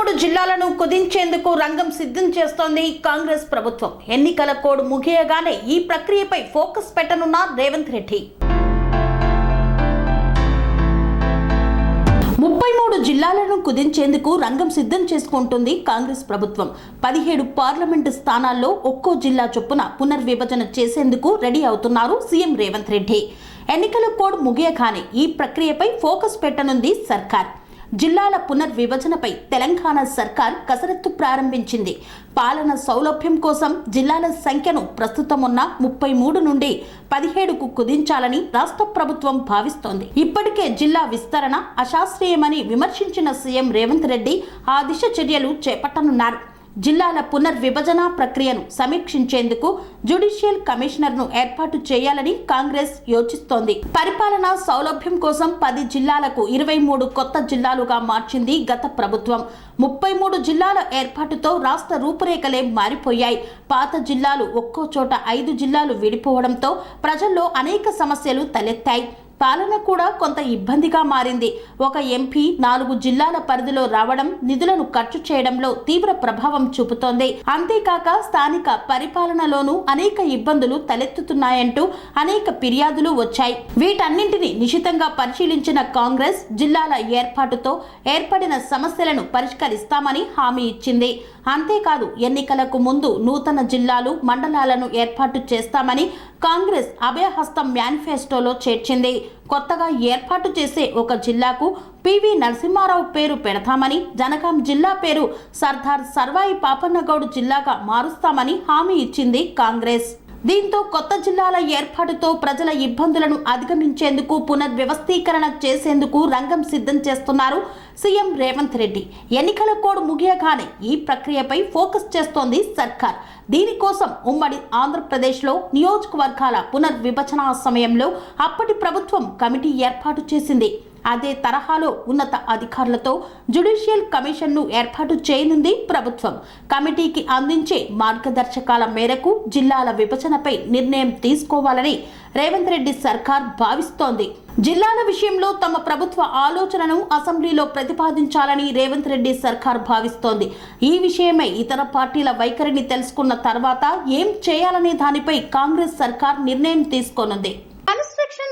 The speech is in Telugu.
పదమూడు మూడు జిల్లాలను కుదించేందుకు రంగం సిద్ధం చేస్తోంది కాంగ్రెస్ ప్రభుత్వం. ఎన్నికల కోడ్ ముగియగానే ఈ ప్రక్రియపై ఫోకస్ పెట్టనున్న రేవంత్ రెడ్డి. ముప్పై మూడు జిల్లాలను కుదించేందుకు రంగం సిద్ధం చేసుకుంటుంది కాంగ్రెస్ ప్రభుత్వం. పదిహేడు పార్లమెంటు స్థానాల్లో ఒక్కో జిల్లా చొప్పున పునర్విభజన చేసేందుకు రెడీ అవుతున్నారు సీఎం రేవంత్ రెడ్డి. ఎన్నికల కోడ్ ముగియగానే ఈ ప్రక్రియపై ఫోకస్ పెట్టనుంది సర్కార్. జిల్లాల పునర్విభజనపై తెలంగాణ సర్కార్ కసరత్తు ప్రారంభించింది. పాలన సౌలభ్యం కోసం జిల్లాల సంఖ్యను ప్రస్తుతం ఉన్న ముప్పై మూడు నుండి పదిహేడుకు కుదించాలని రాష్ట్ర ప్రభుత్వం భావిస్తోంది. ఇప్పటికే జిల్లా విస్తరణ అశాస్త్రీయమని విమర్శించిన సీఎం రేవంత్ రెడ్డి ఆ దిశ చర్యలు చేపట్టనున్నారు. జిల్లాల పునర్విభజన ప్రక్రియను సమీక్షించేందుకు జ్యుడిషియల్ కమిషనర్ను ఏర్పాటు చేయాలని కాంగ్రెస్ యోచిస్తోంది. పరిపాలనా సౌలభ్యం కోసం పది జిల్లాలకు ఇరవై మూడు కొత్త జిల్లాలుగా మార్చింది గత ప్రభుత్వం. ముప్పై మూడు జిల్లాల ఏర్పాటుతో రాష్ట్ర రూపురేఖలే మారిపోయాయి. పాత జిల్లాలు ఒక్కో చోట ఐదు జిల్లాలు విడిపోవడంతో ప్రజల్లో అనేక సమస్యలు తలెత్తాయి. పాలన కూడా కొంత ఇబ్బందిగా మారింది. ఒక ఎంపీ నాలుగు జిల్లాల పరిధిలో రావడం నిధులను ఖర్చు చేయడంలో తీవ్ర ప్రభావం చూపుతోంది. అంతేకాక స్థానిక పరిపాలనలోనూ అనేక ఇబ్బందులు తలెత్తుతున్నాయంటూ అనేక ఫిర్యాదులు వచ్చాయి. వీటన్నింటినీ నిశితంగా పరిశీలించిన కాంగ్రెస్ జిల్లాల ఏర్పాటుతో ఏర్పడిన సమస్యలను పరిష్కరిస్తామని హామీ ఇచ్చింది. అంతేకాదు ఎన్నికలకు ముందు నూతన జిల్లాలు మండలాలను ఏర్పాటు చేస్తామని కాంగ్రెస్ అభయహస్తం మేనిఫెస్టోలో చేర్చింది. కొత్తగా ఏర్పాటు చేసే ఒక జిల్లాకు పివి నరసింహారావు పేరు పెడతామని జనగాం జిల్లా పేరు సర్దార్ సర్వాయి పాపన్నగౌడ్ జిల్లాగా మారుస్తామని హామీ ఇచ్చింది కాంగ్రెస్. దీంతో కొత్త జిల్లాల ఏర్పాటుతో ప్రజల ఇబ్బందులను అధిగమించేందుకు పునర్వ్యవస్థీకరణ చేసేందుకు రంగం సిద్ధం చేస్తున్నారు సీఎం రేవంత్ రెడ్డి. ఎన్నికల కోడ్ ముగియగానే ఈ ప్రక్రియపై ఫోకస్ చేస్తోంది సర్కార్. దీనికోసం ఉమ్మడి ఆంధ్రప్రదేశ్లో నియోజకవర్గాల పునర్విభజన సమయంలో అప్పటి ప్రభుత్వం కమిటీ ఏర్పాటు చేసింది. అదే తరహాలో ఉన్నత అధికారులతో జ్యుడిషియల్ కమిషన్ను ఏర్పాటు చేయనుంది ప్రభుత్వం. కమిటీకి అందించే మార్గదర్శకాల మేరకు జిల్లాల విభజనపై నిర్ణయం తీసుకోవాలని రేవంత్ రెడ్డి సర్కార్ భావిస్తోంది. జిల్లాల విషయంలో తమ ప్రభుత్వ ఆలోచనను అసెంబ్లీలో ప్రతిపాదించాలని రేవంత్ రెడ్డి సర్కార్ భావిస్తోంది. ఈ విషయమై ఇతర పార్టీల వైఖరిని తెలుసుకున్న తర్వాత ఏం చేయాలనే దానిపై కాంగ్రెస్ సర్కార్ నిర్ణయం తీసుకోనుంది.